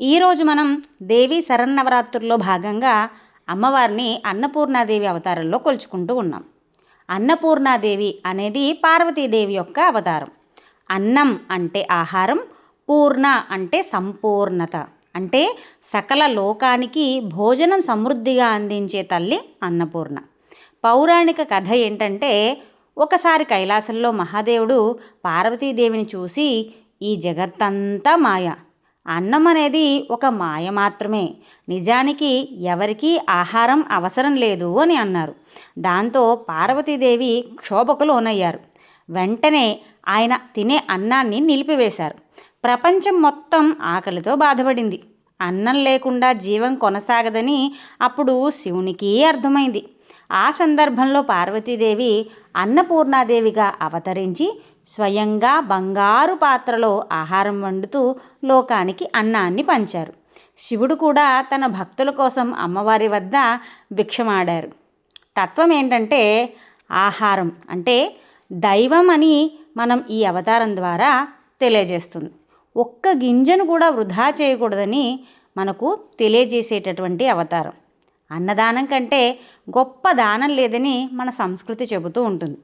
ఈరోజు మనం దేవి శరన్నవరాత్రుల్లో భాగంగా అమ్మవారిని అన్నపూర్ణాదేవి అవతారంలో కొలుచుకుంటూ ఉన్నాం. అన్నపూర్ణాదేవి అనేది పార్వతీదేవి యొక్క అవతారం. అన్నం అంటే ఆహారం పూర్ణ అంటే సంపూర్ణత. అంటే సకల లోకానికి భోజనం సమృద్ధిగా అందించే తల్లి అన్నపూర్ణ. పౌరాణిక కథ ఏంటంటే ఒకసారి కైలాసంలో మహాదేవుడు పార్వతీదేవిని చూసి ఈ జగత్తంతా మాయ. అన్నం అనేది ఒక మాయ మాత్రమే. నిజానికి ఎవరికీ ఆహారం అవసరం లేదు అని అన్నారు. దాంతో పార్వతీదేవి క్షోభకు లోనయ్యారు. వెంటనే ఆయన తినే అన్నాన్ని నిలిపివేశారు. ప్రపంచం మొత్తం ఆకలితో బాధపడింది. అన్నం లేకుండా జీవం కొనసాగదని అప్పుడు శివునికి అర్థమైంది. ఆ సందర్భంలో పార్వతీదేవి అన్నపూర్ణాదేవిగా అవతరించి స్వయంగా బంగారు పాత్రలో ఆహారం వండుతూ లోకానికి అన్నాన్ని పంచారు. శివుడు కూడా తన భక్తుల కోసం అమ్మవారి వద్ద భిక్షమాడారు. తత్వం ఏంటంటే ఆహారం అంటే దైవం అని మనం ఈ అవతారం ద్వారా తెలియజేస్తుంది. ఒక్క గింజను కూడా వృధా చేయకూడదని మనకు తెలియజేసేటటువంటి అవతారం. అన్నదానం కంటే గొప్ప దానం లేదని మన సంస్కృతి చెబుతూ ఉంటుంది.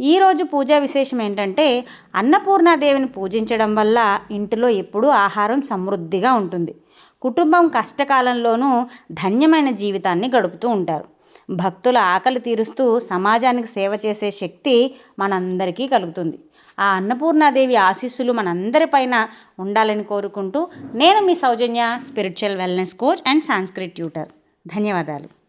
ఈరోజు పూజా విశేషం ఏంటంటే అన్నపూర్ణాదేవిని పూజించడం వల్ల ఇంటిలో ఎప్పుడూ ఆహారం సమృద్ధిగా ఉంటుంది. కుటుంబం కష్టకాలంలోనూ ధన్యమైన జీవితాన్ని గడుపుతూ ఉంటారు. భక్తుల ఆకలి తీరుస్తూ సమాజానికి సేవ చేసే శక్తి మనందరికీ కలుగుతుంది. ఆ అన్నపూర్ణాదేవి ఆశీస్సులు మనందరిపైన ఉండాలని కోరుకుంటూ నేను మీ Soujanya spiritual wellness coach and Sanskrit tutor. ధన్యవాదాలు.